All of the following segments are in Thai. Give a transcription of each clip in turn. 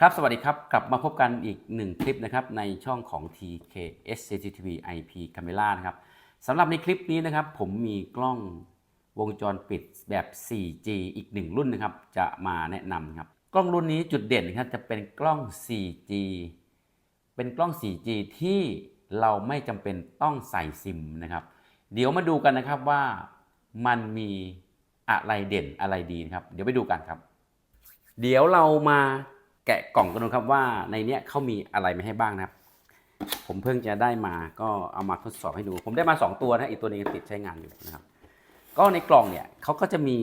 ครับ สวัสดีครับ กลับมาพบกันอีกหนึ่งคลิปนะครับในช่องของ TKS CCTV IP Camera นะครับสำหรับในคลิปนี้นะครับ ผมมีกล้องวงจรปิดแบบ 4G อีกหนึ่งรุ่นนะครับ จะมาแนะนำครับ กล้องรุ่นนี้จุดเด่นนะครับจะเป็นกล้อง 4G เป็นกล้อง 4G ที่เราไม่จำเป็นต้องใส่ซิมนะครับ เดี๋ยวมาดูกันนะครับว่ามันมีอะไรเด่นอะไรดีนะครับ เดี๋ยวไปดูกันครับ เดี๋ยวเรามา แกะกล่องกันดูครับว่าในเนี้ยเขามีอะไรมาให้บ้างนะครับ ผมเพิ่งจะได้มาก็เอามาทดสอบให้ดู ผมได้มา 2 ตัวนะอีกตัวนึงติดใช้งานอยู่นะครับ ก็ในกล่องเนี่ยเขาก็จะมี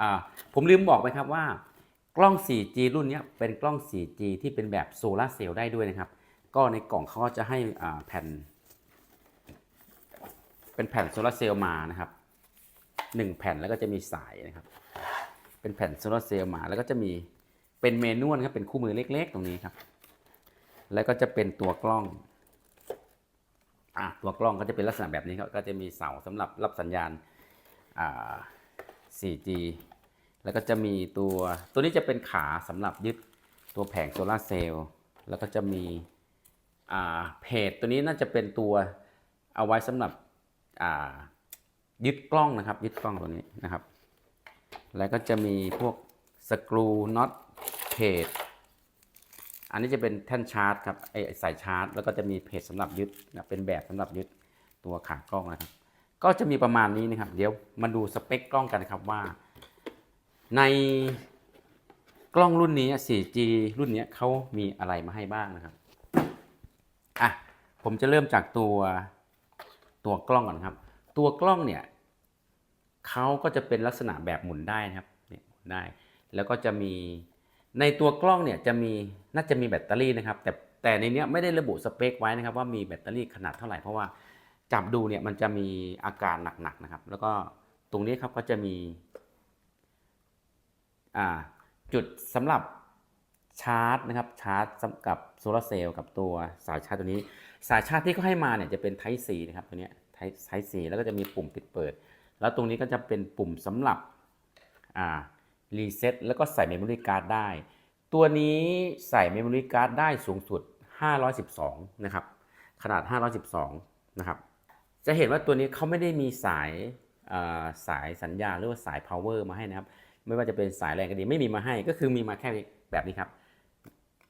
อ่าผมลืมบอกไปครับว่า กล้อง 4G รุ่นเนี้ยเป็นกล้อง 4G ที่เป็นแบบโซลาร์เซลล์ได้ด้วยนะครับ ก็ในกล่องเขาก็จะให้อ่าแผ่น เป็นแผ่นโซลาร์เซลล์มานะครับหนึ่งแผ่นแล้วก็จะมีสายนะครับ เป็นแผ่นโซลาร์เซลล์มาแล้วก็จะมี เป็นเมนูนครับเป็นคู่มือเล็ก ๆ ตรงนี้ครับ แล้วก็จะเป็นตัวกล้องอะตัวกล้องก็จะเป็นลักษณะแบบนี้ครับก็จะมีเสาสำหรับรับสัญญาณอ่า 4G แล้วก็จะมีตัวตัวนี้จะเป็นขาสำหรับยึดตัวแผงโซลาเซลล์แล้วก็จะมีอ่าเพจตัวนี้น่าจะเป็นตัวเอาไว้สำหรับอ่ายึดกล้องนะครับ ยึดกล้องตัวนี้นะครับ แล้วก็จะมีพวกสกรูน็อต เพจ อันนี้จะเป็นแท่นชาร์จครับไอสายชาร์จ แล้วก็จะมีเพจสำหรับยึดนะเป็นแบบสำหรับยึดตัวขากล้องนะครับ ก็จะมีประมาณนี้นะครับ เดี๋ยวมาดูสเปคกล้องกันนะครับว่า ในกล้องรุ่นนี้ 4G รุ่นนี้เขามีอะไรมาให้บ้างนะครับอะผมจะเริ่มจากตัวตัวกล้องก่อนครับ ตัวกล้องเนี่ยเขาก็จะเป็นลักษณะแบบหมุนได้นะครับเนี่ยหมุนได้ แล้วก็จะมี ในตัวกล้องเนี่ยจะมีน่าจะมีแบตเตอรี่นะครับ แต่แต่ในเนี้ยไม่ได้ระบุสเปคไว้นะครับว่ามีแบตเตอรี่ขนาดเท่าไหร่เพราะว่าจับดูเนี่ยมันจะมีอาการหนักๆนะครับ แล้วก็ตรงนี้ครับก็จะมีจุดสำหรับชาร์จนะครับชาร์จกับโซลาร์เซลล์กับตัวสายชาร์จตัวนี้ สายชาร์จที่เขาให้มาเนี่ยจะเป็น Type C นะครับตัวเนี้ย Type Type C แล้วก็จะมีปุ่มปิดเปิด แล้วตรงนี้ก็จะเป็นปุ่มสำหรับอ่า รีเซ็ตแล้วก็ใส่เมมโมรี่การ์ดได้ ตัวนี้ใส่เมมโมรี่การ์ดได้สูงสุด 512 นะครับ ขนาด 512 นะครับ จะเห็นว่าตัวนี้เขาไม่ได้มีสายสายสัญญาณหรือว่าสาย power มาให้นะครับ ไม่ว่าจะเป็นสายแรงก็ดีไม่มีมาให้ ก็คือมีมาแค่แบบนี้ครับ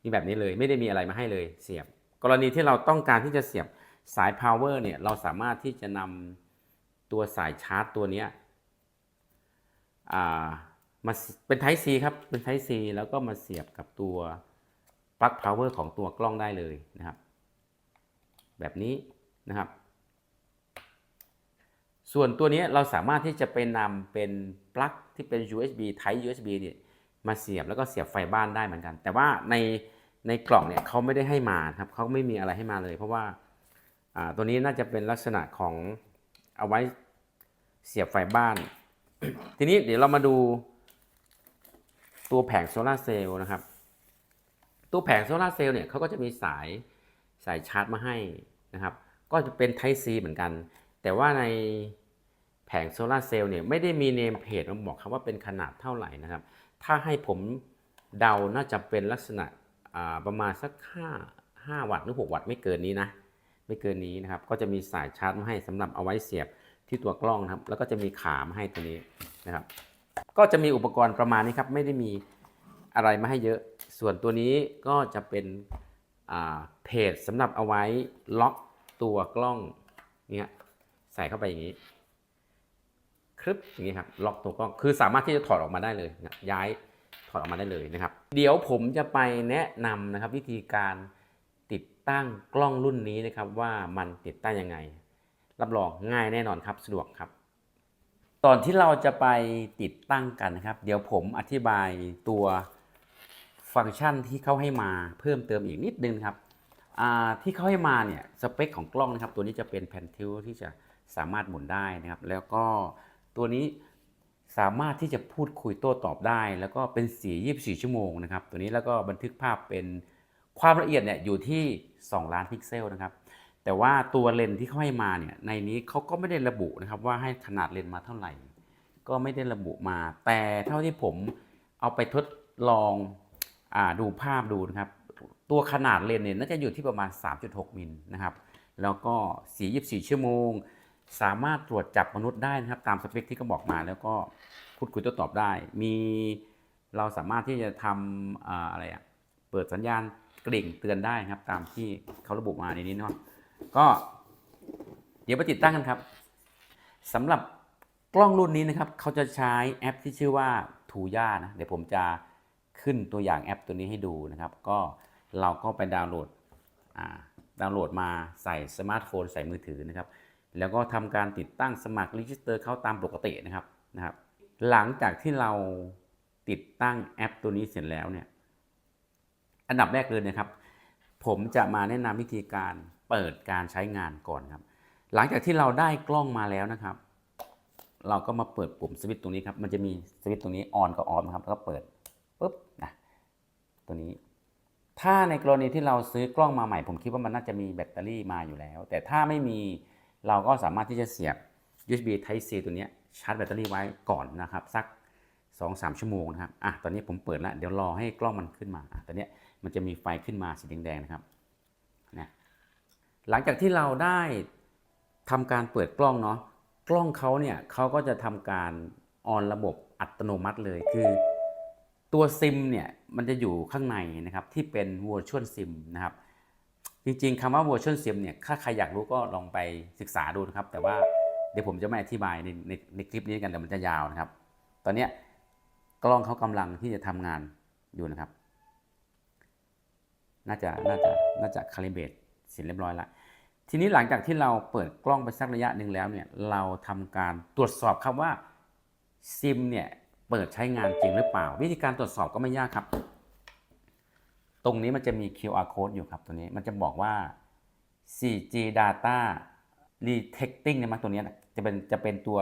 มีแบบนี้เลยไม่ได้มีอะไรมาให้เลยเสียบ กรณีที่เราต้องการที่จะเสียบสาย power เนี่ยเราสามารถที่จะนำตัวสายชาร์จตัวนี้ มาเป็น Type C ครับ เป็น Type C แล้วก็มาเสียบกับตัวปลั๊ก power ของตัวกล้องได้เลยนะครับ แบบนี้นะครับ ส่วนตัวนี้เราสามารถที่จะไปนำเป็นปลั๊กที่เป็น USB Type USB เนี่ยมาเสียบแล้วก็เสียบไฟบ้านได้เหมือนกัน แต่ว่าในในกล่องเนี่ยเขาไม่ได้ให้มาครับเขาไม่มีอะไรให้มาเลย เพราะว่าอ่าตัวนี้น่าจะเป็นลักษณะของเอาไว้เสียบไฟบ้าน ทีนี้เดี๋ยวเรามาดู ตัวแผงโซลาร์เซลล์นะครับ ตัวแผงโซลาร์เซลล์เนี่ยเขาก็จะมีสายสายชาร์จมาให้นะครับ ก็จะเป็น Type C เหมือนกัน แต่ว่าในแผงโซลาร์เซลล์เนี่ยไม่ได้มีเนมเพจมาบอกครับว่าเป็นขนาดเท่าไหร่นะครับ ถ้าให้ผมเดาน่าจะเป็นลักษณะประมาณสัก 5 5 วัตต์หรือ 6 วัตต์ไม่เกินนี้นะ ไม่เกินนี้นะครับ ก็จะมีสายชาร์จมาให้สำหรับเอาไว้เสียบที่ตัวกล้องนะครับ แล้วก็จะมีขามาให้ตัวนี้นะครับ ก็จะมีอุปกรณ์ประมาณนี้ครับ ไม่ได้มีอะไรมาให้เยอะ ส่วนตัวนี้ก็จะเป็นเพจสำหรับเอาไว้ล็อกตัวกล้องเนี่ยใส่เข้าไปอย่างนี้ครึบอย่างนี้ครับล็อกตัวกล้องคือสามารถที่จะถอดออกมาได้เลยนะย้ายถอดออกมาได้เลยนะครับ เดี๋ยวผมจะไปแนะนำนะครับ วิธีการติดตั้งกล้องรุ่นนี้นะครับ ว่ามันติดตั้งยังไง รับรองง่ายแน่นอนครับสะดวกครับ ตอนที่เราจะไปติดตั้งกันนะครับ เดี๋ยวผมอธิบายตัวฟังก์ชันที่เขาให้มาเพิ่มเติมอีกนิดนึงครับที่เขาให้มาเนี่ยสเปคของกล้องนะครับ ตัวนี้จะเป็นแผ่นทิวที่จะสามารถหมุนได้นะครับ แล้วก็ตัวนี้สามารถที่จะพูดคุยโต้ตอบได้ แล้วก็เป็นสี 24 ชั่วโมงนะครับ ตัวนี้แล้วก็บันทึกภาพเป็นความละเอียดเนี่ยอยู่ที่ 2 ล้านพิกเซลนะครับ แต่ว่าตัวเลนส์ที่เขาให้มาเนี่ยในนี้เขาก็ไม่ได้ระบุนะครับว่าให้ขนาดเลนส์มาเท่าไหร่ ก็ไม่ได้ระบุมา แต่เท่าที่ผมเอาไปทดลองอดูภาพดูนะครับ ตัวขนาดเลนส์เนี่ยน่าจะอยู่ที่ประมาณ 3.6 มิลนะครับ แล้วก็สี24 ชั่วโมง สามารถตรวจจับมนุษย์ได้นะครับ ตามสเปคที่เขาบอกมาแล้วก็พูดคุยโต้ตอบได้ มีเราสามารถที่จะทำอ่าอะไรอะเปิดสัญญาณกริ่งเตือนได้นะครับ ตามที่เขาระบุมาในนี้เนาะ ก็เดี๋ยวไปติดตั้งกันครับสำหรับกล้องรุ่นนี้นะครับเขาจะใช้แอปที่ชื่อว่าทูย่านะเดี๋ยวผมจะขึ้นตัวอย่างแอปตัวนี้ให้ดูนะครับ ก็เราก็ไปดาวน์โหลดดาวน์โหลดมาใส่สมาร์ทโฟนใส่มือถือนะครับ แล้วก็ทำการติดตั้งสมัครรีจิสเตอร์เข้าตามปกตินะครับนะครับ หลังจากที่เราติดตั้งแอปตัวนี้เสร็จแล้วเนี่ยอันดับแรกเลยนะครับ ผมจะมาแนะนำวิธีการ เปิดการใช้งานก่อนครับ หลังจากที่เราได้กล้องมาแล้วนะครับ เราก็มาเปิดปุ่มสวิตช์ตรงนี้ครับ มันจะมีสวิตช์ตรงนี้ออนกับออฟนะครับ แล้วก็เปิดปุ๊บนะตัวนี้ ถ้าในกรณีที่เราซื้อกล้องมาใหม่ ผมคิดว่ามันน่าจะมีแบตเตอรี่มาอยู่แล้ว แต่ถ้าไม่มีเราก็สามารถที่จะเสียบ USB Type C ตัวนี้ชาร์จแบตเตอรี่ไว้ก่อนนะครับ สัก 2-3 ชั่วโมงนะครับ อะ ตอนนี้ผมเปิดแล้ว เดี๋ยวรอให้กล้องมันขึ้นมา อะ ตอนนี้มันจะมีไฟขึ้นมาสีแดงๆนะครับ หลังจากที่เราได้ทำการเปิดกล้องเนาะกล้องเขาเนี่ยเขาก็จะทำการออนระบบอัตโนมัติเลยคือ ตัวซิมเนี่ยมันจะอยู่ข้างในนะครับที่เป็น virtual sim นะครับจริงๆคำว่า virtual sim เนี่ยถ้าใครอยากรู้ก็ลองไปศึกษาดูนะครับ แต่ว่าเดี๋ยวผมจะไม่อธิบายในในในคลิปนี้กันแต่มันจะยาวนะครับ ตอนนี้กล้องเขากำลังที่จะทำงานอยู่นะครับ น่าจะน่าจะน่าจะคาลิเบต เสร็จเรียบร้อยแล้วทีนี้หลังจากที่เราเปิดกล้องไปสักระยะหนึ่งแล้วเนี่ยเราทำการตรวจสอบครับว่าซิมเนี่ยเปิดใช้งานจริงหรือเปล่า วิธีการตรวจสอบก็ไม่ยากครับ ตรงนี้มันจะมี QR code อยู่ครับตัวนี้มันจะบอกว่า 4G data detecting เนี่ยมั้งตัวนี้จะเป็นจะเป็นตัว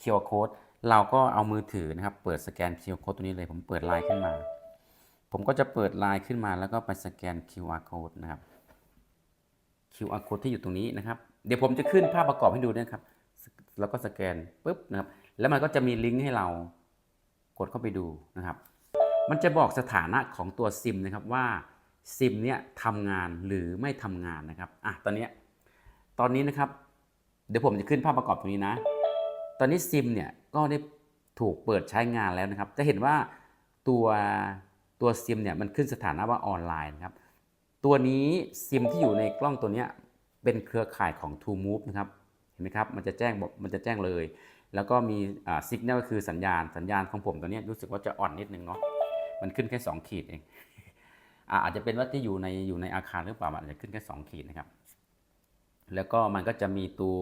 QR code เราก็เอามือถือนะครับ เปิดสแกน QR code ตัวนี้เลยผมเปิดไลน์ขึ้นมา ผมก็จะเปิดไลน์ขึ้นมาแล้วก็ไปสแกน QR code นะครับ QR code ที่อยู่ตรงนี้นะครับ เดี๋ยวผมจะขึ้นภาพประกอบให้ดูนะครับ แล้วก็สแกนปุ๊บนะครับ แล้วมันก็จะมีลิงก์ให้เรากดเข้าไปดูนะครับ มันจะบอกสถานะของตัวซิมนะครับว่าซิมเนี่ยทำงานหรือไม่ทำงานนะครับ อะ ตอนเนี้ย ตอนนี้นะครับ เดี๋ยวผมจะขึ้นภาพประกอบตรงนี้นะ ตอนนี้ซิมเนี่ยก็ได้ถูกเปิดใช้งานแล้วนะครับ จะเห็นว่าตัวตัวซิมเนี่ยมันขึ้นสถานะว่าออนไลน์นะครับ ตัวนี้ซิมที่อยู่ในกล้องตัวนี้เป็นเครือข่ายของ True Move นะครับ เห็นไหมครับ มันจะแจ้งบอกมันจะแจ้งเลย แล้วก็มีสัญญาณก็คือสัญญาณ สัญญาณของผมตัวนี้รู้สึกว่าจะอ่อนนิดนึงเนาะ มันขึ้นแค่ 2 ขีดเอง อาจจะเป็นว่าที่อยู่ในอยู่ในอาคารหรือเปล่า มันอาจจะขึ้นแค่ 2 ขีดนะครับ แล้วก็มันก็จะมีตัว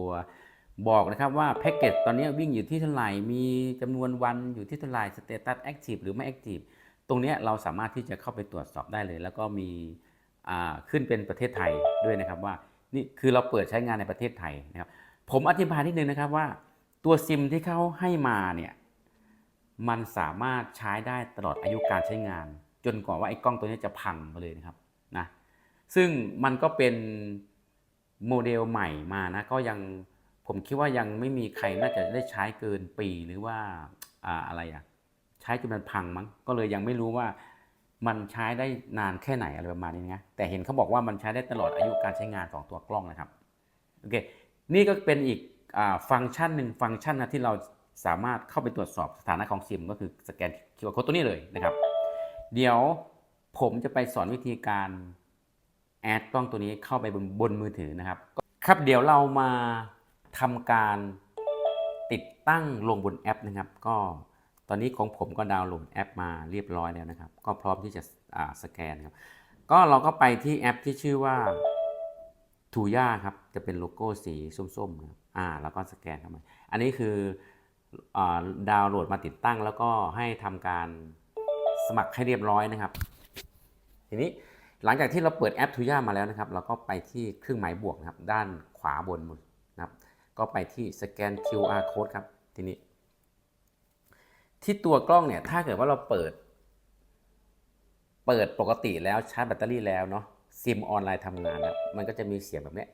บอกนะครับว่าแพ็กเกจตอนนี้วิ่งอยู่ที่เท่าไหร่ มีจำนวนวันอยู่ที่เท่าไหร่ สเตตัสแอคทีฟหรือไม่แอคทีฟ ตรงนี้เราสามารถที่จะเข้าไปตรวจสอบได้เลย แล้วก็มี ขึ้นเป็นประเทศไทยด้วยนะครับว่านี่คือเราเปิดใช้งานในประเทศไทยนะครับ ผมอธิบายนิดนึงนะครับว่าตัวซิมที่เขาให้มาเนี่ยมันสามารถใช้ได้ตลอดอายุการใช้งาน จนกว่าว่าไอ้กล้องตัวนี้จะพังไปเลยนะครับนะซึ่งมันก็เป็นโมเดลใหม่มานะก็ยังผมคิดว่ายังไม่มีใครน่าจะได้ใช้เกินปีหรือว่าอาอะไรอะใช้จนมันพังมั้งก็เลยยังไม่รู้ว่า มันใช้ได้นานแค่ไหนอะไรประมาณนี้นะแต่เห็นเขาบอกว่ามันใช้ได้ตลอดอายุการใช้งานของตัวกล้องนะครับโอเคนี่ก็เป็นอีกอฟังก์ชันหนึ่งฟังก์ชันนะที่เราสามารถเข้าไปตรวจสอบสถานะของซิม ก็คือสแกน QR code ตัวนี้เลยนะครับ เดี๋ยวผมจะไปสอนวิธีการแอดกล้องตัวนี้เข้าไปบนบนมือถือนะครับ ครับเดี๋ยวเรามาทำการติดตั้งลงบนแอปนะครับ ก็ อนนี้ของผมก็ดาวน์โหลดแอปมาเรียบร้อยแล้วนะครับ ก็พร้อมที่จะสแกนครับก็เราก็ไปที่แอปที่ชื่อว่าทูย่าครับจะเป็นโลโก้สีส้มๆครับอ่าแล้วก็สแกนเข้ามาอันนี้คืออดาวน์โหลดมาติดตั้ง แล้วก็ให้ทำการสมัครให้เรียบร้อยนะครับ ทีนี้หลังจากที่เราเปิดแอปทูย่ามาแล้วนะครับ เราก็ไปที่เครื่องหมายบวกนะครับ ด้านขวาบนมุมนะครับ ก็ไปที่สแกน QR code ครับทีนี้ ที่ตัวกล้องเนี่ย ถ้าเกิดว่าเราเปิด เปิดปกติแล้วชาร์จแบตเตอรี่แล้วเนาะซิมออนไลน์ทำงานแล้วมันก็จะมีเสียงแบบนี้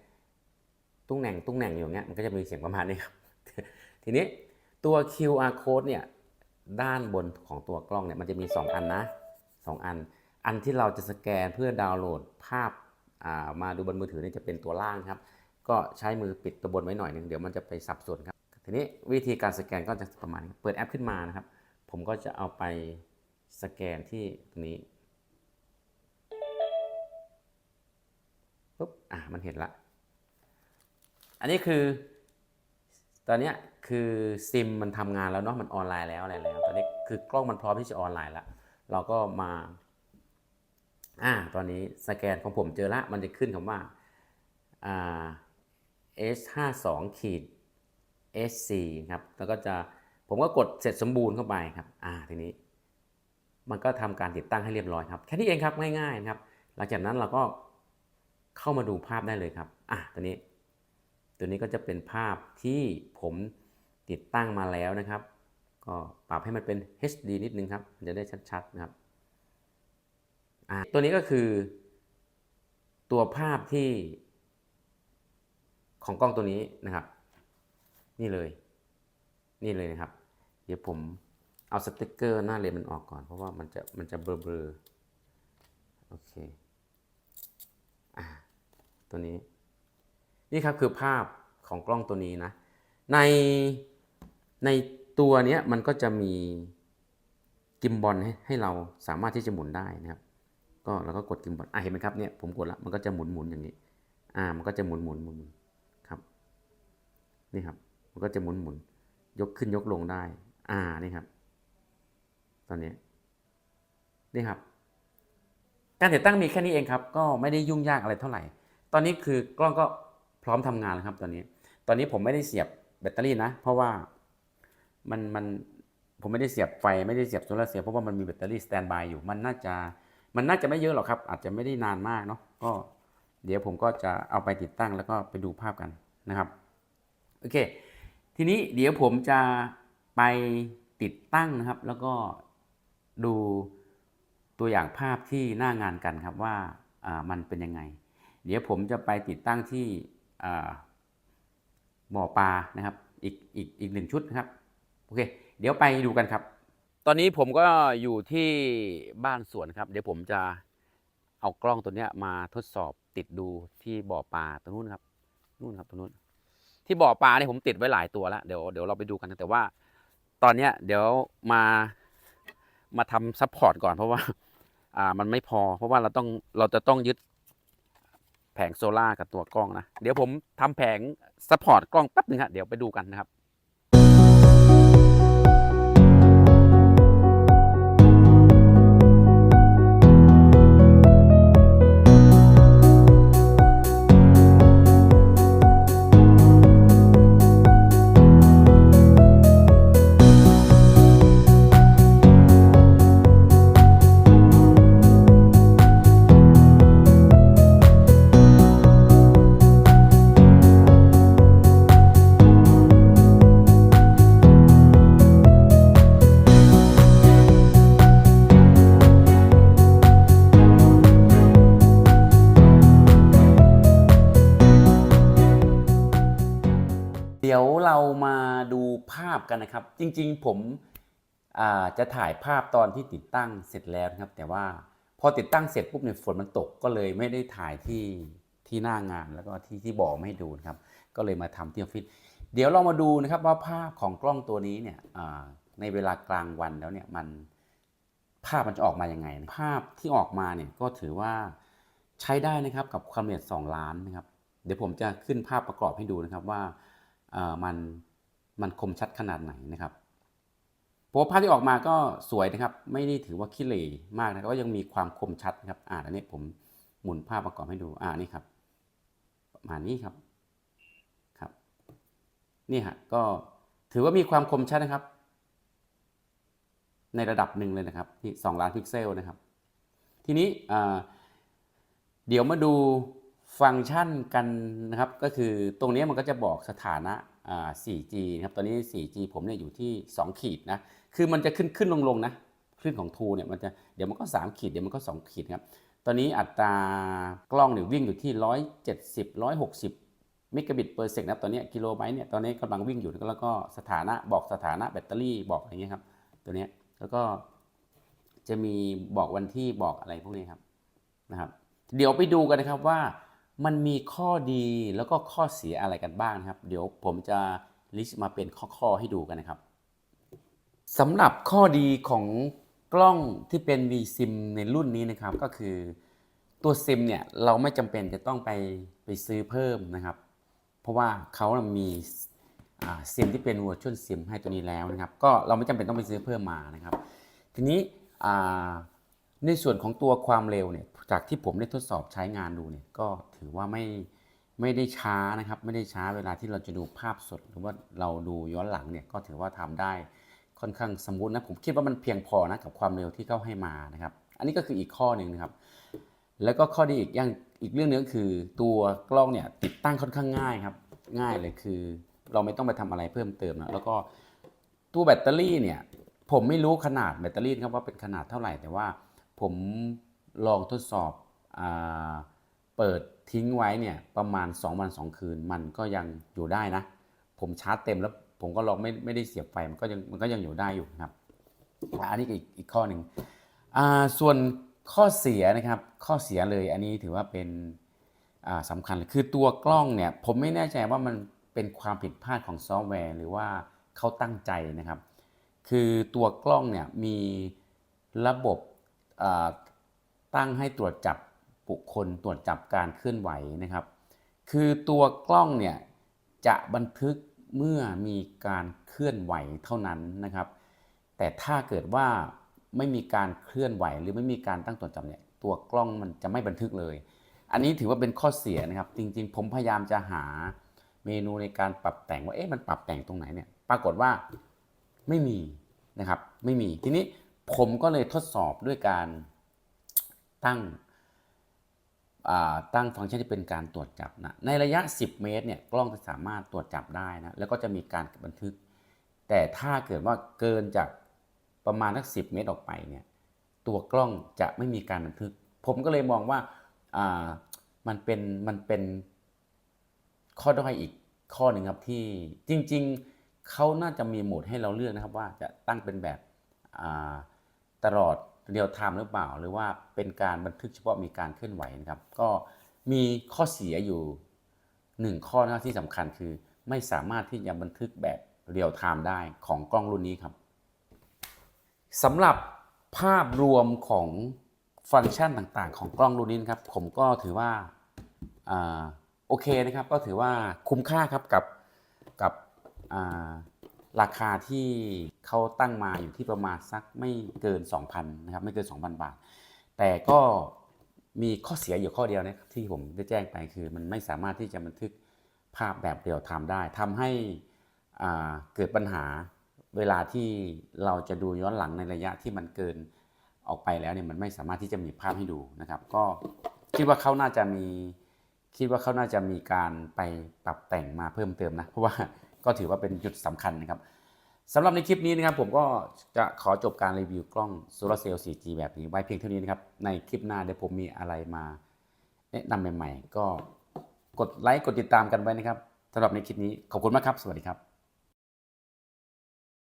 ตุ้งแหน่งตุ้งแหน่งอยู่เงี้ยมันก็จะมีเสียงประมาณนี้ครับ ทีนี้ตัว QR code เนี่ยด้านบนของตัวกล้องเนี่ยมันจะมี 2 อันนะ 2 อัน อันที่เราจะสแกนเพื่อดาวน์โหลดภาพามาดูบนมือถือเนี่ยจะเป็นตัวล่างครับ ก็ใช้มือปิดตัวบนไว้หน่อยหนึงเดี๋ยวมันจะไปสับสนครับ ทีนี้วิธีการสแกนก็จะประมาณนี้เปิดแอปขึ้นมานะครับ ผมก็จะเอาไปสแกนที่ตรงนี้ปุ๊บอะมันเห็นละ อันนี้คือ ตอนนี้คือซิมมันทำงานแล้วเนาะมันออนไลน์แล้วอะไรแล้ว ตอนนี้คือกล้องมันพร้อมที่จะออนไลน์ล้วเราก็มาอ่าตอนนี้สแกนของผมเจอละมันจะขึ้นคำว่าอ่า S52 ขีด SC ครับ แล้วก็จะ ผมก็กดเสร็จสมบูรณ์เข้าไปครับ อ่า ทีนี้ มันก็ทำการติดตั้งให้เรียบร้อยครับ แค่นี้เองครับ ง่ายๆนะครับ หลังจากนั้นเราก็เข้ามาดูภาพได้เลยครับ อะตัวนี้ ตัวนี้ก็จะเป็นภาพที่ผมติดตั้งมาแล้วนะครับ ก็ปรับให้มันเป็น HD นิดนึงครับ จะได้ชัดๆนะครับ อ่า ตัวนี้ก็คือ ตัวภาพที่ของกล้องตัวนี้นะครับ นี่เลย นี่เลยนะครับ ดี๋ยวผมเอาสติกเกอร์หน้าเลนมันออกก่อน เพราะว่ามันจะมันจะเบลอๆโอเคอ่าตัวนี้ นี่ครับคือภาพของกล้องตัวนี้นะ ในในตัวเนี้ยมันก็จะมีกิมบอลให้ให้เราสามารถที่จะหมุนได้นะครับก็เราก็กดกิมบอลอะเห็นไหมครับเนี่ยผมกดแล้วมันก็จะหมุนหมุนอย่างนี้ อ่า มันก็จะหมุนหมุนหมุนหมุนครับ นี่ครับ มันก็จะหมุนหมุนยกขึ้นยกลงได้ อ่านี่ครับ ตอนนี้นี่ครับ การติดตั้งมีแค่นี้เองครับ ก็ไม่ได้ยุ่งยากอะไรเท่าไหร่ ตอนนี้คือกล้องก็พร้อมทำงานแล้วครับ ตอนนี้ ตอนนี้ผมไม่ได้เสียบแบตเตอรี่นะ เพราะว่ามันมันผมไม่ได้เสียบไฟไม่ได้เสียบโซลาร์เซลล์เพราะว่ามันมีแบตเตอรี่สแตนบายอยู่มันน่าจะมันน่าจะไม่เยอะหรอกครับ อาจจะไม่ได้นานมากเนาะก็เดี๋ยวผมก็จะเอาไปติดตั้งแล้วก็ไปดูภาพกันนะครับโอเค ทีนี้เดี๋ยวผมจะ ไปติดตั้งนะครับ แล้วก็ดูตัวอย่างภาพที่หน้างานกันครับว่ามันเป็นยังไง เดี๋ยวผมจะไปติดตั้งที่บ่อปลานะครับ อีกอีกอีกหนึ่งชุดนะครับโอเค เดี๋ยวไปดูกันครับ ตอนนี้ผมก็อยู่ที่บ้านสวนครับ เดี๋ยวผมจะเอากล้องตัวนี้มาทดสอบติดดูที่บ่อปลาตรงนู้นครับนู่นครับตรงนู้น ที่บ่อปลาเนี่ยผมติดไว้หลายตัวแล้วเดี๋ยวเดี๋ยวเราไปดูกันนะแต่ว่า ตอนเนี้ยเดี๋ยวมามาทำซัพพอร์ตก่อนเพราะว่า อ่ามันไม่พอ เพราะว่าเราต้องเราจะต้องยึดแผงโซล่ากับตัวกล้องนะ เดี๋ยวผมทำแผงซัพพอร์ตกล้องแป๊บหนึ่งฮะเดี๋ยวไปดูกันนะครับ พกันนะครับ จริงๆ ผมจะถ่ายภาพตอนที่ติดตั้งเสร็จแล้วนะครับ แต่ว่าพอติดตั้งเสร็จปุ๊บเนี่ยฝนมันตกก็เลยไม่ได้ถ่ายที่ที่หน้างานแล้วก็ที่ที่บอกไม่ดูนะครับ ก็เลยมาทำที่ออฟฟิศเดี๋ยวเรามาดูนะครับว่าภาพของกล้องตัวนี้เนี่ยในเวลากลางวันแล้วเนี่ยมันภาพมันจะออกมายังไง ภาพที่ออกมาเนี่ยก็ถือว่าใช้ได้นะครับกับความละเอียด2ล้านนะครับ เดี๋ยวผมจะขึ้นภาพประกอบให้ดูนะครับว่ามัน มันคมชัดขนาดไหนนะครับเพราะภาพที่ออกมาก็สวยนะครับ ไม่ได้ถือว่าขี้เหร่มากนะก็ยังมีความคมชัดนะครับ อ่าอันนี้ผมหมุนภาพประกอบให้ดูอ่านี่ครับ ประมาณนี้ครับครับนี่ฮะก็ถือว่ามีความคมชัดนะครับ ในระดับหนึ่งเลยนะครับที่สองล้านพิกเซลนะครับ ทีนี้เดี๋ยวมาดู ฟังก์ชันกันนะครับก็คือตรงนี้มันก็จะบอกสถานะอ่า 4G นะครับตอนนี้ 4G ผมเนี่ยอยู่ที่ 2 ขีดนะคือมันจะขึ้นขึ้นลงลงนะคลื่นของ True เนี่ยมันจะเดี๋ยวมันก็ 3 ขีดเดี๋ยวมันก็ 2 ขีดครับตอนนี้อัตรากล้องเนี่ยวิ่งอยู่ที่ 170 160เมกะบิตเปอร์เซกนะตอนนี้กิโลไบต์เนี่ยตอนนี้กำลังวิ่งอยู่แล้วก็สถานะบอกสถานะแบตเตอรี่บอกอะไรเงี้ยครับตัวนี้แล้วก็จะมีบอกวันที่บอกอะไรพวกนี้ครับนะครับ เดี๋ยวไปดูกันนะครับว่า มันมีข้อดีแล้วก็ข้อเสียอะไรกันบ้างนะครับ เดี๋ยวผมจะลิสต์มาเป็นข้อๆให้ดูกันนะครับสำหรับข้อดีของกล้องที่เป็น VSIM ในรุ่นนี้นะครับก็คือตัวซิมเนี่ยเราไม่จำเป็นจะต้องไปไปซื้อเพิ่มนะครับ เพราะว่าเขามีซิมที่เป็น Virtual SIM ให้ตัวนี้แล้วนะครับ ก็เราไม่จำเป็นต้องไปซื้อเพิ่มมานะครับ ทีนี้ในส่วนของตัวความเร็วเนี่ย จากที่ผมได้ทดสอบใช้งานดูเนี่ยก็ถือว่าไม่ไม่ได้ช้านะครับ ไม่ได้ช้าเวลาที่เราจะดูภาพสด หรือว่าเราดูย้อนหลังเนี่ยก็ถือว่าทำได้ค่อนข้างสมูทนะผมคิดว่ามันเพียงพอนะกับความเร็วที่เขาให้มานะครับ อันนี้ก็คืออีกข้อหนึ่งนะครับ แล้วก็ข้อดีอีกอย่างอีกเรื่องหนึงก็คือ ตัวกล้องเนี่ยติดตั้งค่อนข้างง่ายครับ ง่ายเลยคือ เราไม่ต้องไปทำอะไรเพิ่มเติมนะแล้วก็ตัวแบตเตอรี่เนี่ยผมไม่รู้ขนาดแบตเตอรี่ครับว่าเป็นขนาดเท่าไหร่แต่ว่าผม ลองทดสอบอเปิดทิ้งไว้เนี่ยประมาณ 2 วัน 2 คืน มันก็ยังอยู่ได้นะ ผมชาร์จเต็มแล้วผมก็ลองไม่ไม่ได้เสียบไฟมันก็ยังมันก็ยังอยู่ได้อยู่ครับอันนี้ก็อีกอีกข้อหนึ่งส่วนข้อเสียนะครับข้อเสียเลยอันนี้ถือว่าเป็นสำคัญคือตัวกล้องเนี่ยผมไม่แน่ใจว่ามันเป็นความผิดพลาดของซอฟต์แวร์ หรือว่าเขาตั้งใจนะครับ คือตัวกล้องเนี่ยมีระบบ ตั้งให้ตรวจจับบุคคลตรวจจับการเคลื่อนไหวนะครับ คือตัวกล้องเนี่ยจะบันทึกเมื่อมีการเคลื่อนไหวเท่านั้นนะครับ แต่ถ้าเกิดว่าไม่มีการเคลื่อนไหวหรือไม่มีการตั้งตรวจจับเนี่ยตัวกล้องมันจะไม่บันทึกเลย อันนี้ถือว่าเป็นข้อเสียนะครับ จริงๆ ผมพยายามจะหาเมนูในการปรับแต่งว่าเอ๊ะมันปรับแต่งตรงไหนเนี่ยปรากฏว่าไม่มีนะครับ ไม่มีทีนี้ผมก็เลยทดสอบด้วยการ ตั้งตั้งฟังก์ชันที่เป็นการตรวจจับนะในระยะ 10 เมตรเนี่ยกล้องจะสามารถตรวจจับได้นะแล้วก็จะมีการบันทึก แต่ถ้าเกิดว่าเกินจากประมาณสัก10 เมตรออกไปเนี่ยตัวกล้องจะไม่มีการบันทึก ผมก็เลยมองว่าามันเป็นมันเป็นข้อด้อยอีกข้อหนึ่งครับที่จริงๆเขาน่าจะมีโหมดให้เราเลือกนะครับว่าจะตั้งเป็นแบบตลอด เรียลไทม์หรือเปล่า หรือว่าเป็นการบันทึกเฉพาะมีการเคลื่อนไหวนะครับ ก็มีข้อเสียอยู่หนึ่งข้อนะที่สำคัญคือ ไม่สามารถที่จะบันทึกแบบเรียลไทม์ได้ของกล้องรุ่นนี้ครับสำหรับภาพรวมของฟังก์ชันต่างๆ ของกล้องรุ่นนี้นครับ ผมก็ถือว่าอโอเคนะครับ ก็ถือว่าคุ้มค่าครับกับกับ ราคาที่เขาตั้งมาอยู่ที่ประมาณสักไม่เกิน 2,000นะครับไม่เกิน 2,000 บาท แต่ก็มีข้อเสียอยู่ข้อเดียวนะครับที่ผมได้แจ้งไปคือ มันไม่สามารถที่จะบันทึกภาพแบบเรียลไทม์ได้ทำให้เกิดปัญหาเวลาที่เราจะดูย้อนหลังในระยะที่มันเกินออกไปแล้วเนี่ยมันไม่สามารถที่จะมีภาพให้ดูนะครับ ก็คิดว่าเขาน่าจะมีคิดว่าเขาน่าจะมีการไปปรับแต่งมาเพิ่มเติมนะ เพราะว่า ก็ถือว่าเป็นจุดสำคัญนะครับสำหรับในคลิปนี้นะครับผมก็จะขอจบการรีวิวกล้องโซลาร์เซลล์ 4G แบบนี้ไว้เพียงเท่านี้นะครับในคลิปหน้าเดี๋ยวผมมีอะไรมาแนะนำใหม่ ๆ ก็กดไลค์กดติดตามกันไว้นะครับสำหรับในคลิปนี้ขอบคุณมากครับ สวัสดีครับ